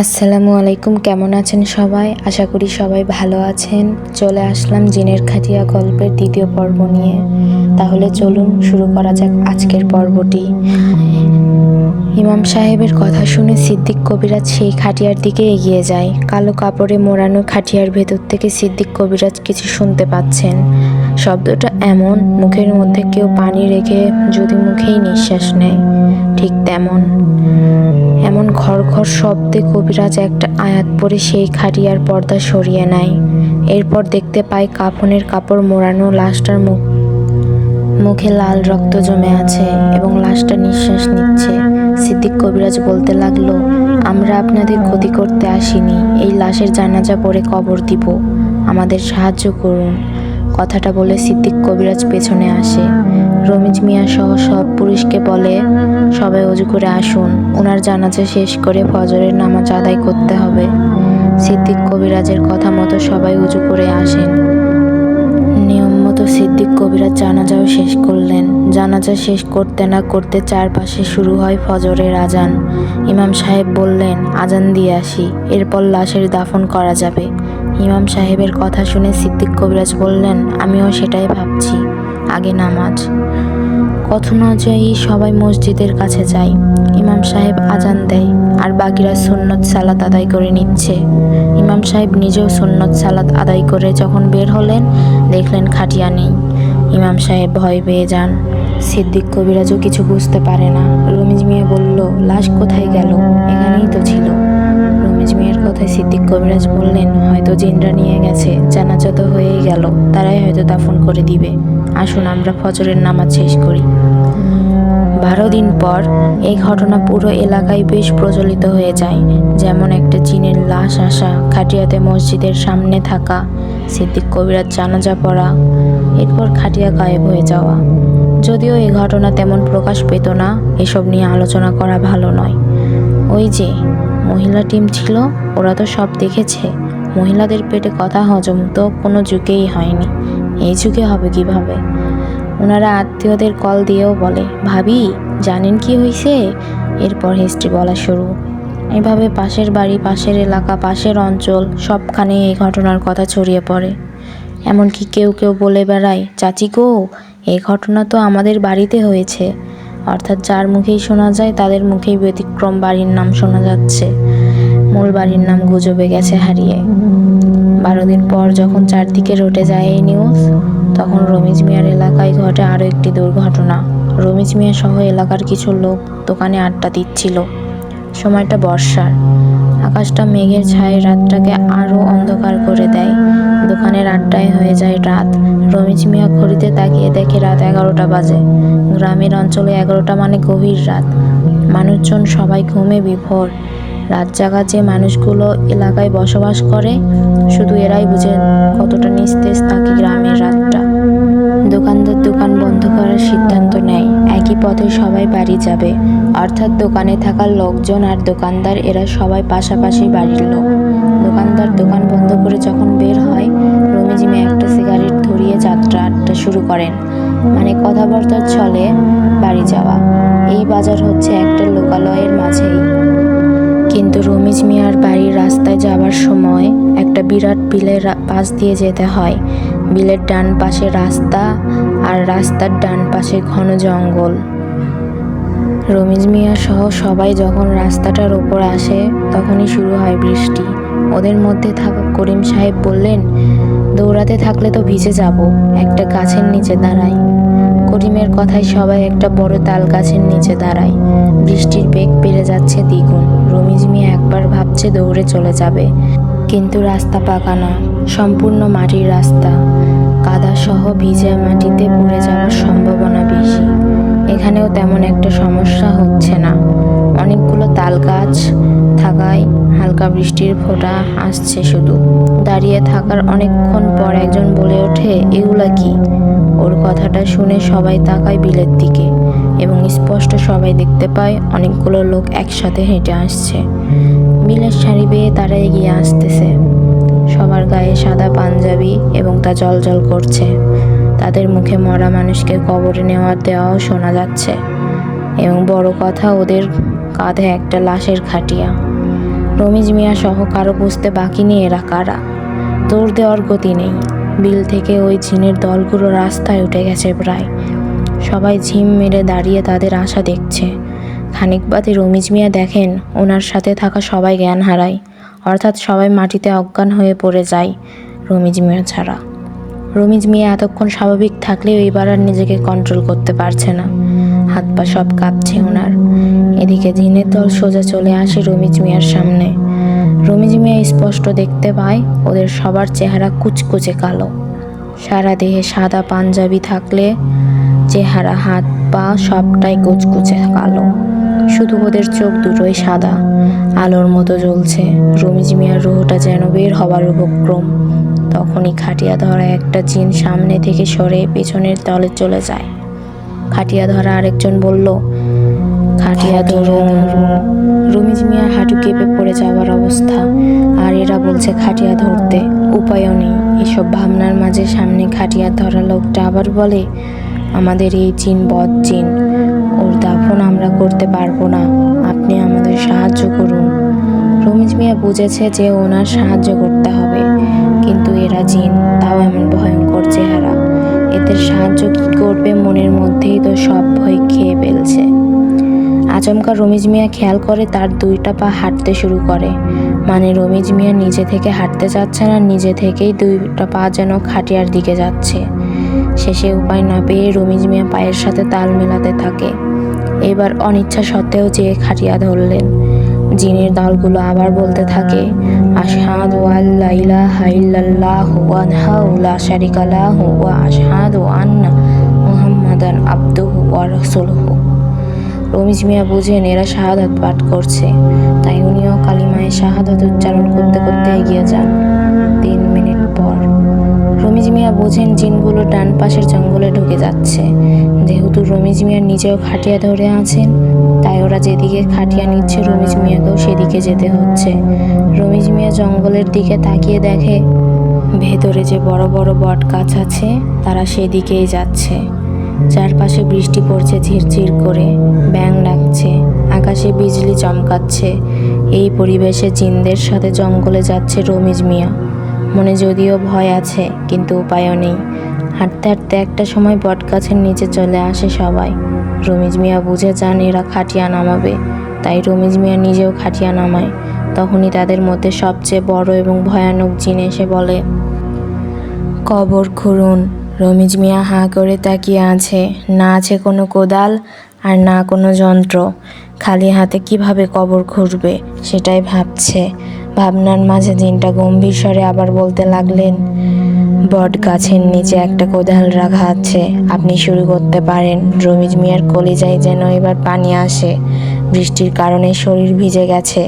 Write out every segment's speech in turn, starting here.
আসসালামু আলাইকুম, কেমন আছেন সবাই? আশা করি সবাই ভালো আছেন। চলে আসলাম জিনের খাটিয়া গল্পের দ্বিতীয় পর্ব নিয়ে। তাহলে চলুন শুরু করা যাক আজকের পর্বটি। ইমাম সাহেবের কথা শুনে সিদ্দিক কবিরাজ সেই খাটিয়ার দিকে এগিয়ে যায়। কালো কাপড়ে মোড়ানো খাটিয়ার ভেতর থেকে সিদ্দিক কবিরাজ কিছু শুনতে পাচ্ছেন। শব্দটা এমন, মুখের মধ্যে কেউ পানি রেখে যদি মুখেই নিঃশ্বাস নেয়, ঠিক তেমন। এমন ঘর ঘর শব্দে কবিরাজ একটা আয়াত পরে সেই খাটিয়ার পর্দা সরিয়ে নেয়। এরপর দেখতে পায় কাফনের কাপড় মোড়ানো লাশটার মুখ মুখে লাল রক্ত জমে আছে এবং লাশটা নিঃশ্বাস নিচ্ছে। সিদ্দিক কবিরাজ বলতে লাগল, আমরা আপনাদের ক্ষতি করতে আসিনি, এই লাশের জানাজা পরে কবর দিব। আমাদের সাহায্য করুন। কথাটা বলে সিদ্দিক কবিরাজ পেছনে আসে। রমিজ মিয়া সহ সব পুরুষকে বলে, সবাই অজু করে আসুন। ওনার জানাজা শেষ করে ফজরের নামাজ আদায় করতে হবে। সিদ্দিক কবিরাজের কথা মতো সবাই উজু করে আসেন। নিয়ম মতো সিদ্দিক কবিরাজ জানাজাও শেষ করলেন। জানাজা শেষ করতে না করতে চারপাশে শুরু হয় ফজরের আজান। ইমাম সাহেব বললেন, আজান দিয়ে আসি। এরপর লাশের দাফন করা যাবে। ইমাম সাহেবের কথা শুনে সিদ্দিক কবিরাজ বললেন, আমিও সেটাই ভাবছি। আগে নামাজ। কথন অনুযায়ী সবাই মসজিদের কাছে যায়। ইমাম সাহেব আজান দেয় আর বাকিরা সুন্নত সালাত আদায় করে নিচ্ছে। ইমাম সাহেব নিজেও সুন্নত সালাত আদায় করে যখন বের হলেন, দেখলেন খাটিয়া নেই। ইমাম সাহেব ভয় পেয়ে যান। সিদ্দিক কবিরাজও কিছু বুঝতে পারে না। রমিজ মিয়া বলল, লাশ কোথায় গেল? এখানেই তো ছিল। কথায় সিদ্দিক কবিরাজ বললেন, হয়তো জিনরা নিয়ে গেছে জানাজা হয়েই গেল, তারাই হয়তো দাফন করে দিবে। আসুন, আমরা ফজরের নামাজ শেষ করি। বারো দিন পর এই ঘটনা পুরো এলাকায় বেশ প্রচলিত হয়ে যায়। যেমন একটা চীনের লাশ আসা, খাটিয়াতে মসজিদের সামনে থাকা, সিদ্দিক কবিরাজ জানাজা পড়া, এরপর খাটিয়া গায়েব হয়ে যাওয়া। যদিও এই ঘটনা তেমন প্রকাশ পেত না, এসব নিয়ে আলোচনা করা ভালো নয়। ওই যে মহিলা টিম ছিল, ওরা তো সব দেখেছে। মহিলাদের পেটে কথা হজম তো কোনো যুগেই হয়নি। এই যুগে হবে কীভাবে? ওনারা আত্মীয়দের কল দিয়েও বলে, ভাবি, জানেন কি হয়েছে এরপর হিস্ট্রি বলা শুরু। এভাবে পাশের বাড়ি, পাশের এলাকা, পাশের অঞ্চল, সবখানে এই ঘটনার কথা ছড়িয়ে পড়ে। এমনকি কেউ কেউ বলে বেড়ায়, চাচি গো, এই ঘটনা তো আমাদের বাড়িতে হয়েছে। অর্থাৎ যার মুখেই শোনা যায়, তাদের মুখেই ব্যতিক্রম বাড়ির নাম শোনা যাচ্ছে। মূল বাড়ির নাম গুজবে গেছে হারিয়ে। বারো দিন পর যখন চারদিকে রোটে যায় এই নিউজ তখন রমিজ মিয়ার এলাকায় ঘটে আরও একটি দুর্ঘটনা। রমিজ মিয়া সহ এলাকার কিছু লোক দোকানে আড্ডা দিচ্ছিল। সময়টা বর্ষার। আকাশটা মেঘের ছায় রাতটাকে আরও অন্ধকার করে দেয়। দোকানের আড্ডায় হয়ে যায় রাত। রমিজ মিয়া ঘড়িতে তাকিয়ে দেখে রাত এগারোটা বাজে। গ্রামের অঞ্চলে এগারোটা মানে গভীর রাত। মানুষজন সবাই ঘুমে বিভোর। রাত জাগা যে মানুষগুলো এলাকায় বসবাস করে। শুধু এরাই বুঝে কতটা নিস্তেজ থাকে গ্রামের রাতটা। দোকানদার দোকান বন্ধ করার সিদ্ধান্ত নেয়। একই পথে সবাই বাড়ি যাবে। অর্থাৎ দোকানে থাকা লোকজন আর দোকানদার, এরা সবাই পাশাপাশি বাড়ির লোক। দোকানদার দোকান বন্ধ করে যখন বের হয় রমিজিমে একটা সিগারেট ধরিয়ে যাত্রা আড্ডা শুরু করেন। মানে কথাবার্তার চলে বাড়ি যাওয়া। এই বাজার হচ্ছে একটা লোকালয়ের মাঝেই। কিন্তু রমিজ মিয়ার বাড়ির রাস্তায় যাবার সময় একটা বিরাট বিলের পাশ দিয়ে যেতে হয়। বিলের ডান পাশে রাস্তা আর রাস্তার ডান পাশে ঘন জঙ্গল। রমিজ মিয়া সহ সবাই যখন রাস্তাটার ওপর আসে, তখনই শুরু হয় বৃষ্টি। ওদের মধ্যে থাকা করিম সাহেব বললেন, দৌড়াতে থাকলে তো ভিজে যাব, একটা গাছের নিচে দাঁড়াই। করিমের কথায় সবাই একটা বড় তাল গাছের নিচে দাঁড়ায়। বৃষ্টির বেগ বেড়ে যাচ্ছে দ্বিগুণ। রমিজ মিয়া একবার ভাবছে দৌড়ে চলে যাবে। কিন্তু রাস্তা পাকা না সম্পূর্ণ মাটির রাস্তা। কাদা সহ ভিজা মাটিতে পড়ে যাওয়ার সম্ভাবনা বেশি। এখানেও তেমন একটা সমস্যা হচ্ছে না। অনেকগুলো তাল গাছ থাকায় হালকা বৃষ্টির ফোঁটা আসছে শুধু। দাঁড়িয়ে থাকার অনেকক্ষণ পর একজন বলে ওঠে, এগুলা কি? ওর কথাটা শুনে সবাই তাকায় বিলের দিকে এবং স্পষ্ট সবাই দেখতে পায় অনেকগুলো লোক একসাথে হেঁটে আসছে। বিলের সারি বেয়ে তারা এগিয়ে আসতেছে। সবার গায়ে সাদা পাঞ্জাবি এবং তা জলজল করছে। তাদের মুখে মরা মানুষকে কবরে নেওয়ার দেওয়াও শোনা যাচ্ছে। এবং বড় কথা, ওদের কাঁধে একটা লাশের খাটিয়া। রমিজ মিয়া সহ কারও বুঝতে বাকি নেই এরা কারা? দৌড় দেওয়ার গতি নেই। বিল থেকে ওই ঝিনের দলগুলো রাস্তায় উঠে গেছে প্রায়। সবাই ঝিম মেরে দাঁড়িয়ে তাদের আশা দেখছে। খানিক বাদে রমিজ মিয়া দেখেন, ওনার সাথে থাকা সবাই জ্ঞান হারায়, অর্থাৎ সবাই মাটিতে অজ্ঞান হয়ে পড়ে যায় রমিজ মিয়া ছাড়া। রমিজ মিয়া এতক্ষণ স্বাভাবিক থাকলেও এবার আর নিজেকে কন্ট্রোল করতে পারছে না। হাত পা সব কাঁপছে ওনার। এদিকে দিনের দল সোজা চলে আসে রমিজ মিয়ার সামনে। রমিজ মিয়া স্পষ্ট দেখতে পায়, ওদের সবার চেহারা কুচকুচে কালো। সারা দেহে সাদা পাঞ্জাবি থাকলে চেহারা, হাত পা সবটাই কুচকুচে কালো। শুধু ওদের চোখ দুটোই সাদা। আলোর মতো জ্বলছে। রমিজ মিয়ার রুহটা যেন বের হবার উপক্রম। তখনই খাটিয়া ধরা একটা জিন সামনে থেকে সরে পেছনের তলে চলে যায়। খাটিয়া ধরা আরেকজন বলল খাটিয়া ধরুন রমিজ হাঁটু কেঁপে পড়ে যাওয়ার অবস্থা। আর এরা বলছে খাটিয়া ধরতে। উপায়ও নেই। এসব ভাবনার মাঝে সামনে খাটিয়া ধরা লোকটা আবার বলে আমাদের এই জিন বদ ওর দাফন আমরা করতে পারব না। আপনি আমাদের সাহায্য করুন। রমিজ মিয়া বুঝেছে যে ওনার সাহায্য করতে হবে, কিন্তু এরা জিন, তাও এমন ভয়ঙ্কর চেহারা। এদের সাহায্য কি করবে মনের মধ্যেই তো সব ভয় খেয়ে ফেলছে। আচমকা রমিজ মিয়া খেয়াল করে তার দুইটা পা হাঁটতে শুরু করে। মানে রমিজ মিয়া নিজে থেকে হাঁটতে যাচ্ছে না, নিজে থেকেই দুইটা পা যেন খাটিয়ার দিকে যাচ্ছে। শেষে উপায় না পেয়ে রমিজ মিয়া পায়ের সাথে তাল মেলাতে থাকে। এবার অনিচ্ছা সত্ত্বেও যে খাটিয়া ধরলেন, জিনের দলগুলো আবার বলতে থাকে, আশহাদু আল্লা ইলাহা ইল্লাল্লাহু ওয়াহদাহু লা শারিকা লাহু ওয়া আশহাদু আন্না মুহাম্মাদান আবদুহু ওয়া রাসূলুহু। রমিজ মিয়া বুঝেন এরা শাহাদাত পাঠ করছে, তাই উনিও কালিমায় শাহাদাত উচ্চারণ করতে করতে এগিয়ে যান তিন মিনিট পর। রমিজ মিয়া বোঝেন জিনগুলো ডান পাশের জঙ্গলে ঢুকে যাচ্ছে। যেহেতু রমিজ মিয়া নিজেও খাটিয়া ধরে আছেন, তাই ওরা যেদিকে খাটিয়া নিচ্ছে রমিজ মিয়াকেও সেদিকে যেতে হচ্ছে। রমিজ মিয়া জঙ্গলের দিকে তাকিয়ে দেখে, ভেতরে যে বড় বড় বট গাছ আছে, তারা সেদিকেই যাচ্ছে। চারপাশে বৃষ্টি পড়ছে ঝিরঝির করে ব্যাং ডাকছে আকাশে বিজলি চমকাচ্ছে। এই পরিবেশে জিনদের সাথে জঙ্গলে যাচ্ছে রমিজ মিয়া। মনে যদিও ভয় আছে, কিন্তু উপায়ও নেই। হাঁটতে হাঁটতে একটা সময় বটগাছের নিচে চলে আসে সবাই। রমিজ মিয়া বুঝে যান এরা খাটিয়া নামাবে। তাই রমিজ মিয়া নিজেও খাটিয়া নামায়। তখনই তাদের মধ্যে সবচেয়ে বড় এবং ভয়ানক জিন এসে বলে, কবর খুঁড়ুন রমিজ মিয়া হাঁ করে তাকিয়ে আছে। না আছে কোনো কোদাল আর না কোনো যন্ত্র। খালি হাতে কীভাবে কবর খুঁড়বে, সেটাই ভাবছে। ভাবনার মাঝে দিনটা গম্ভীর স্বরে আবার বলতে লাগলেন বট গাছের নিচে একটা কোদাল রাখা আছে। আপনি শুরু করতে পারেন। রমিজ মিয়ার কলিজায় যেন এবার পানি আসে। বৃষ্টির কারণে শরীর ভিজে গেছে।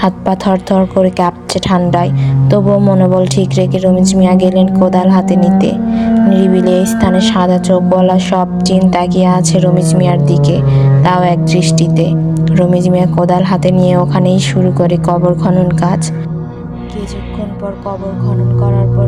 হাত পা থরথর করে কাঁপছে ঠান্ডায়। তবুও মনোবল ঠিক রেখে রমিজ মিয়া গেলেন কোদাল হাতে নিতে। নিরিবিলি এই স্থানে সাদা চোখওয়ালা সব চিন তাকিয়ে আছে রমিজ মিয়ার দিকে, তাও এক দৃষ্টিতে। রমিজ মিয়া কোদাল হাতে নিয়ে ওখানেই শুরু করে কবর খনন কাজ। কিছুক্ষণ পর কবর খনন করার পর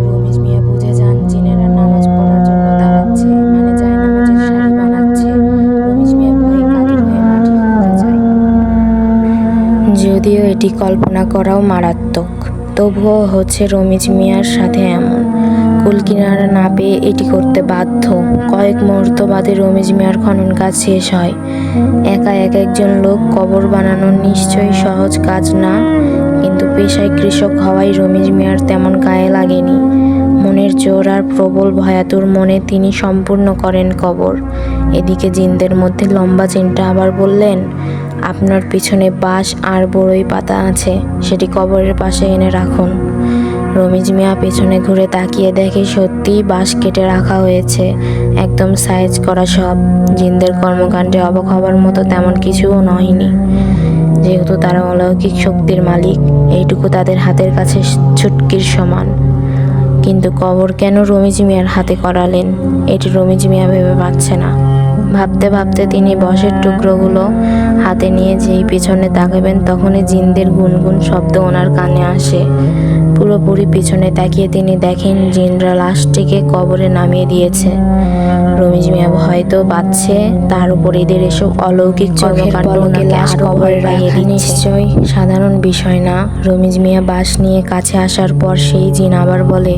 যদিও এটি কল্পনা করাও মারাত্মক। তবুও হচ্ছে রমিজ মিয়ার সাথে এমন। কুল কিনারা না পেয়ে এটি করতে বাধ্য। কয়েক মুহূর্ত বাদে রমিজ মিয়ার খনন কাজ শেষ হয়। একা এক একজন লোক কবর বানানো নিশ্চয়ই সহজ কাজ না, কিন্তু পেশায় কৃষক হওয়ায় রমিজ মিয়ার তেমন গায়ে লাগেনি। মনের জোর আর প্রবল ভয়াতুর মনে তিনি সম্পূর্ণ করেন কবর। এদিকে জিনদের মধ্যে লম্বা চিনটা আবার বললেন আপনার পিছনে বাঁশ আর বড়ই পাতা আছে, সেটি কবরের পাশে এনে রাখুন। রমিজ মিয়া পেছনে ঘুরে তাকিয়ে দেখে সত্যিই বাঁশ কেটে রাখা হয়েছে, একদম সাইজ করা সব। জিনদের কর্মকাণ্ডে অবাক হবার মতো তেমন কিছুও নয়নি। যেহেতু তারা অলৌকিক শক্তির মালিক, এইটুকু তাদের হাতের কাছে ছুটকির সমান। কিন্তু কবর কেন রমিজ মিয়ার হাতে করালেন, এটি রমিজ মিয়া ভেবে পাচ্ছে না। ভাবতে ভাবতে তিনি বসের টুকরোগুলো হাতে নিয়ে যেই পিছনে তাকাবেন তখনই জিনদের গুনগুন শব্দ ওনার কানে আসে। পুরোপুরি পিছনে তাকিয়ে তিনি দেখেন জিনরা লাশটিকে কবরে নামিয়ে দিয়েছে। রমিজ মিয়া হয়তো পাচ্ছে তার উপর এদের এসব অলৌকিক ওনাকে আরও কবরে রাখিয়ে নিশ্চয়ই। সাধারণ বিষয় না রমিজ মিয়া বাঁশ নিয়ে কাছে আসার পর সেই জিন আবার বলে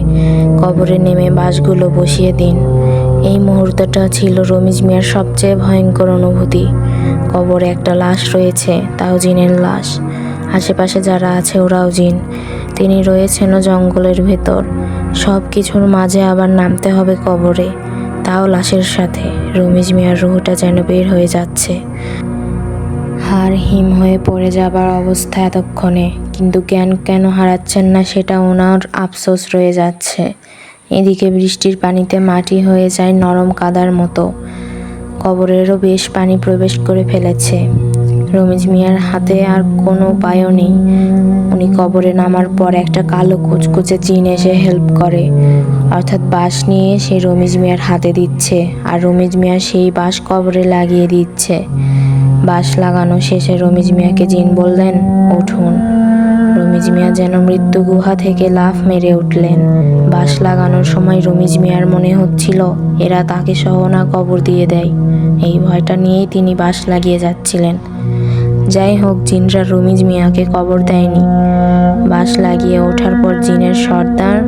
কবরে নেমে বাঁশগুলো বসিয়ে দিন। এই মুহূর্তটা ছিল রমিজ মিয়ার সবচেয়ে ভয়ঙ্কর অনুভূতি। কবরে একটা লাশ রয়েছে, তাও জিনের লাশ। আশেপাশে যারা আছে ওরাও জিন। তিনি রয়েছেনও জঙ্গলের ভেতর। সব কিছুর মাঝে আবার নামতে হবে কবরে। তাও লাশের সাথে। রমিজ মিয়ার রুহটা যেন বের হয়ে যাচ্ছে। হার হিম হয়ে পড়ে যাবার অবস্থা এতক্ষণে। কিন্তু জ্ঞান কেন হারাচ্ছেন না সেটা ওনার আফসোস রয়ে যাচ্ছে। এদিকে বৃষ্টির পানিতে মাটি হয়ে যায় নরম কাদার মতো। কবরেরও বেশ পানি প্রবেশ করে ফেলেছে। রমিজ মিয়ার হাতে আর কোনো উপায়ও নেই। উনি কবরে নামার পর একটা কালো কুচকুচে জিন এসে হেল্প করে। অর্থাৎ বাঁশ নিয়ে সে রমিজ মিয়ার হাতে দিচ্ছে আর রমিজ মিয়া সেই বাঁশ কবরে লাগিয়ে দিচ্ছে। বাঁশ লাগানো শেষে রমিজ মিয়াকে জিন বললেন উঠুন রমিজ মিয়া যেন মৃত্যু গুহা থেকে লাফ মেরে উঠলেন। বাঁশ লাগানোর সময় রমিজ মিয়ার মনে হচ্ছিল, এরা তাকে সহ না কবর দিয়ে দেয়। এই ভয়টা নিয়েই তিনি বাঁশ লাগিয়ে যাচ্ছিলেন। যাই হোক, জিনরা রমিজ মিয়াকে কবর দেয়নি। বাঁশ লাগিয়ে ওঠার পর জিনের সর্দার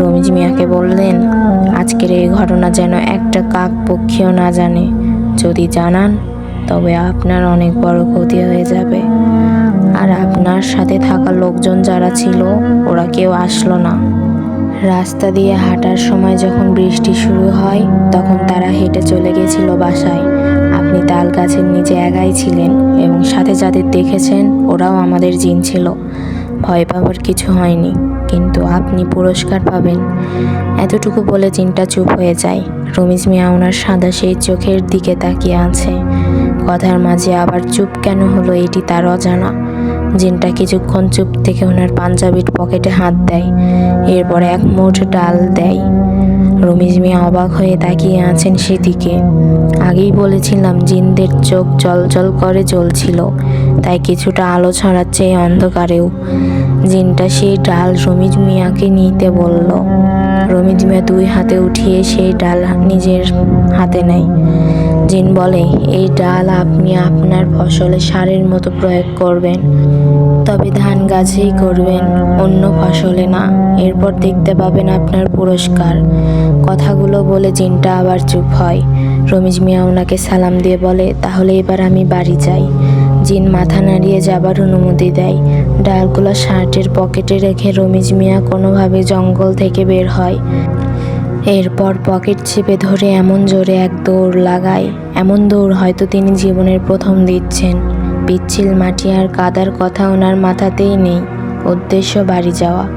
রমিজ মিয়াকে বললেন, আজকের এই ঘটনা যেন একটা কাক পক্ষীও না জানে। যদি জানান, তবে আপনার অনেক বড় ক্ষতি হয়ে যাবে। আর আপনার সাথে থাকা লোকজন যারা ছিল, ওরা কেউ আসলো না। রাস্তা দিয়ে হাঁটার সময় যখন বৃষ্টি শুরু হয়, তখন তারা হেঁটে চলে গেছিল বাসায়। আপনি তাল গাছের নিচে একাই ছিলেন এবং সাথে যাদের দেখেছেন, ওরাও আমাদের জিন ছিল। ভয় পাবার কিছু হয়নি, কিন্তু আপনি পুরস্কার পাবেন। এতটুকু বলে জিনটা চুপ হয়ে যায়। রমিজ মিয়া ওনার সাদা সেই চোখের দিকে তাকিয়ে আছে। কথার মাঝে আবার চুপ কেন হলো এটি তার অজানা। জিনটা কিছুক্ষণ চুপ থেকে ওনার পাঞ্জাবির পকেটে হাত দেয়। এরপর এক মুঠ ডাল দেয়। রমিজ মিয়া অবাক হয়ে তাকিয়ে আছেন সেদিকে। আগেই বলেছিলাম জিনদের চোখ জল করে জ্বলছিল, তাই কিছুটা আলো ছড়াচ্ছে এই অন্ধকারেও। জিনটা সেই ডাল রমিজ মিয়াকে নিতে বলল। রমিজ মিয়া দুই হাতে উঠিয়ে সেই ডাল নিজের হাতে নেয়। জিন বলে, এই ডাল আপনি আপনার ফসলে সারের মতো প্রয়োগ করবেন। তবে ধান গাছেই করবেন, অন্য ফসলে না। এরপর দেখতে পাবেন আপনার পুরস্কার। কথাগুলো বলে জিনটা আবার চুপ হয়। রমিজ মিয়া ওনাকে সালাম দিয়ে বলে, তাহলে এবার আমি বাড়ি যাই। জিন মাথা নাড়িয়ে যাবার অনুমতি দেয়। ডালগুলো শার্টের পকেটে রেখে রমিজ মিয়া কোনোভাবে জঙ্গল থেকে বের হয়। এরপর পকেট চেপে ধরে এমন জোরে এক দৌড় লাগায়। এমন দৌড় হয়তো তিনি জীবনের প্রথম দিচ্ছেন। পিচ্ছিল মাটি আর কাদার কথা ওনার মাথাতেই নেই। উদ্দেশ্য বাড়ি যাওয়া।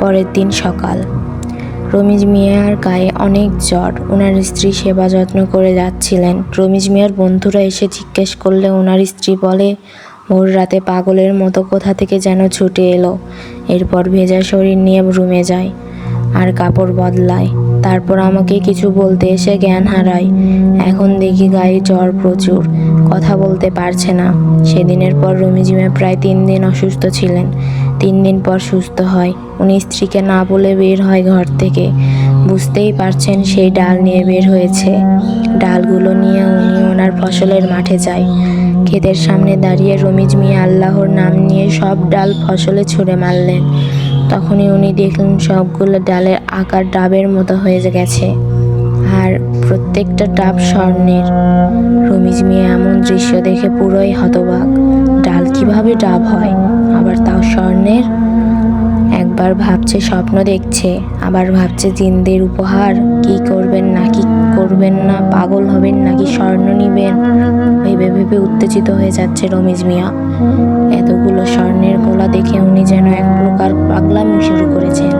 পরের দিন সকাল। রমিজ মিয়ার গায়ে অনেক জ্বর। ওনার স্ত্রী সেবা যত্ন করে যাচ্ছিলেন। রমিজ মিয়ার বন্ধুরা এসে জিজ্ঞেস করলে ওনার স্ত্রী বলে, ভোর রাতে পাগলের মতো কোথা থেকে যেন ছুটে এলো? এরপর ভেজা শরীর নিয়ে রুমে যায়। আর কাপড় বদলায়। তারপর আমাকে কিছু বলতে এসে জ্ঞান হারায়। এখন দেখি গায়ে জ্বর প্রচুর, কথা বলতে পারছে না। সেদিনের পর রমিজিমা প্রায় তিন দিন অসুস্থ ছিলেন। তিন দিন পর সুস্থ হয়। উনি স্ত্রীকে না বলে বের হয় ঘর থেকে। বুঝতেই পারছেন সেই ডাল নিয়ে বের হয়েছে। ডালগুলো নিয়ে উনি ওনার ফসলের মাঠে যায়। ক্ষেতের সামনে দাঁড়িয়ে রমিজ মিয়া আল্লাহর নাম নিয়ে সব ডাল ফসলে ছুঁড়ে মারলেন। তখনই উনি দেখলেন সবগুলো ডালের আকার ডাবের মতো হয়ে গেছে। আর প্রত্যেকটা ডাব স্বর্ণের। রমিজ মিয়া এমন দৃশ্য দেখে পুরোই হতবাক। ডাল কীভাবে ডাব হয়? আবার তাও স্বর্ণের? একবার ভাবছে, স্বপ্ন দেখছে। আবার ভাবছে, জিনদের উপহার কি করবেন না কি করবেন না? পাগল হবেন নাকি স্বর্ণ নিবেন? ভেবে ভেবে উত্তেজিত হয়ে যাচ্ছে রমিজ মিয়া। এতগুলো স্বর্ণের গোলা দেখে উনি যেন এক প্রকার পাগলামি শুরু করেছেন।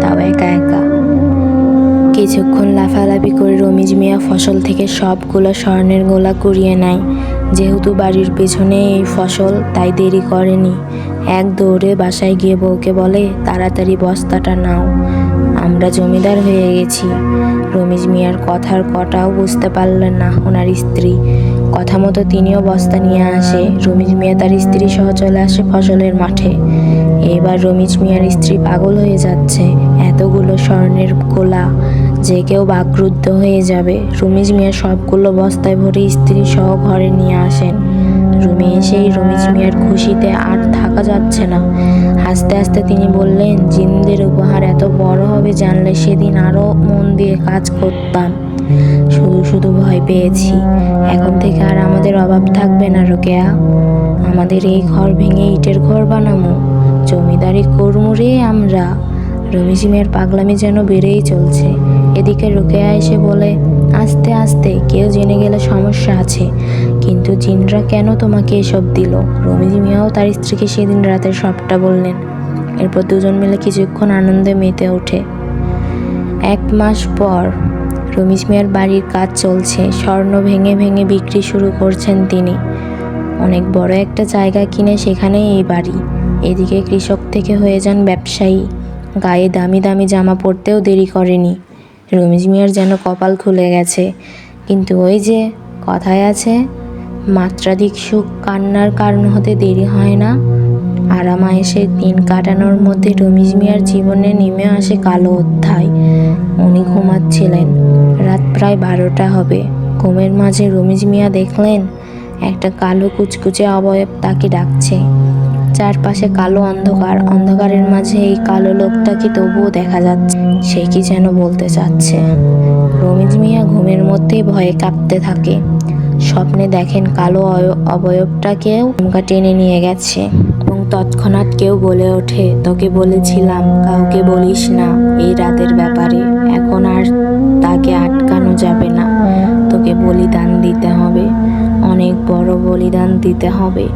তাও একা একা। কিছুক্ষণ লাফালাফি করে রমিজ মিয়া ফসল থেকে সবগুলো স্বর্ণের গোলা কুড়িয়ে নেয়। যেহেতু বাড়ির পেছনে এই ফসল, তাই দেরি করেনি। এক দৌড়ে বাসায় গিয়ে বউকে বলে, তাড়াতাড়ি বস্তাটা নাও। আমরা জমিদার হয়ে গেছি। রমিজ মিয়ার কথার কটাও বুঝতে পারলেন না ওনার স্ত্রী। কথা মতো তিনিও বস্তা নিয়ে আসে। রমিজ মিয়া তার স্ত্রী সহ চলে আসে ফসলের মাঠে। এবার রমিজ মিয়ার স্ত্রী পাগল হয়ে যাচ্ছে। এতগুলো স্বর্ণের গোলা, যে কেউ বাকরুদ্ধ হয়ে যাবে। রমিজ মিয়া সবগুলো বস্তায় ভরে স্ত্রী সহ ঘরে নিয়ে আসেন। রুমে এসেই রমিজ মিয়ার খুশিতে আর থাকা যাচ্ছে না। হাসতে হাসতে তিনি বললেন, জিনদের উপহার এত বড় হবে জানলে সেদিন আরও মন দিয়ে কাজ করতাম। শুধু ভয় পেয়েছি। এখন থেকে আর আমাদের অভাব থাকবে না, রোকেয়া। আমাদের এই ঘর ভেঙে ইটের ঘর বানামো জমিদারি করমু রে আমরা। রমিজিমের পাগলামি যেন বেড়েই চলছে। এদিকে রোকেয়া এসে বলে, আস্তে আস্তে, কেউ জেনে গেলে সমস্যা আছে। কিন্তু জিনরা কেন তোমাকে এসব দিল? রমিজি মিয়াও তার স্ত্রীকে সেদিন রাতে সবটা বললেন। এরপর দুজন মিলে কিছুক্ষণ আনন্দে মেতে ওঠে। এক মাস পর রমিজ মিয়ার বাড়ির কাজ চলছে। স্বর্ণ ভেঙে ভেঙে বিক্রি শুরু করছেন তিনি। অনেক বড় একটা জায়গা কিনে সেখানেই এই বাড়ি। এদিকে কৃষক থেকে হয়ে যান ব্যবসায়ী। গায়ে দামি দামি জামা পরতেও দেরি করেনি। রমিজ মিয়ার যেন কপাল খুলে গেছে। কিন্তু ওই যে কথায় আছে, মাত্রাধিক সুখ কান্নার কারণ হতে দেরি হয় না। আরামায়েশের দিন কাটানোর মধ্যে রমিজ মিয়ার জীবনে নেমে আসে কালো অধ্যায়। উনি ঘুমাচ্ছিলেন। রাত প্রায় বারোটা হবে। ঘুমের মাঝে রমিজ মিয়া দেখলেন, একটা কালো কুচকুচে অবয়ব তাকে ডাকছে। চারপাশে কালো অন্ধকার, অন্ধকারের মাঝে এই কালো লোকটাকে তবুও দেখা যাচ্ছে, সে কি যেন বলতে চাচ্ছে। রমিজ মিয়া ঘুমের মধ্যেই ভয়ে কাঁপতে থাকে। স্বপ্নে দেখেন কালো অবয়বটাকেও টেনে নিয়ে গেছে। তৎক্ষণাৎ কেউ বলে ওঠে, তোকে বলেছিলাম, কাউকে বলিস না, এই রাতের ব্যাপারে। এখন আর তাকে আটকানো যাবে না। তোকে বলিদান দিতে হবে, অনেক বড় বলিদান দিতে হবে।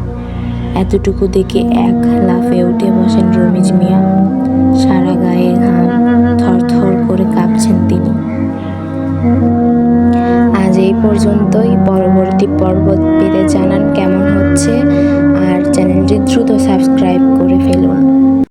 এতটুকু দেখে এক লাফে উঠে বসেন রমিজ মিয়া। সারা গায়ে ঘাম, থরথর করে কাঁপছেন তিনি। আজ এই পর্যন্তই। পরবর্তী পর্বত পেতে জানান কেমন হচ্ছে। চ্যানেলটি দ্রুত সাবস্ক্রাইব করে ফেলুন।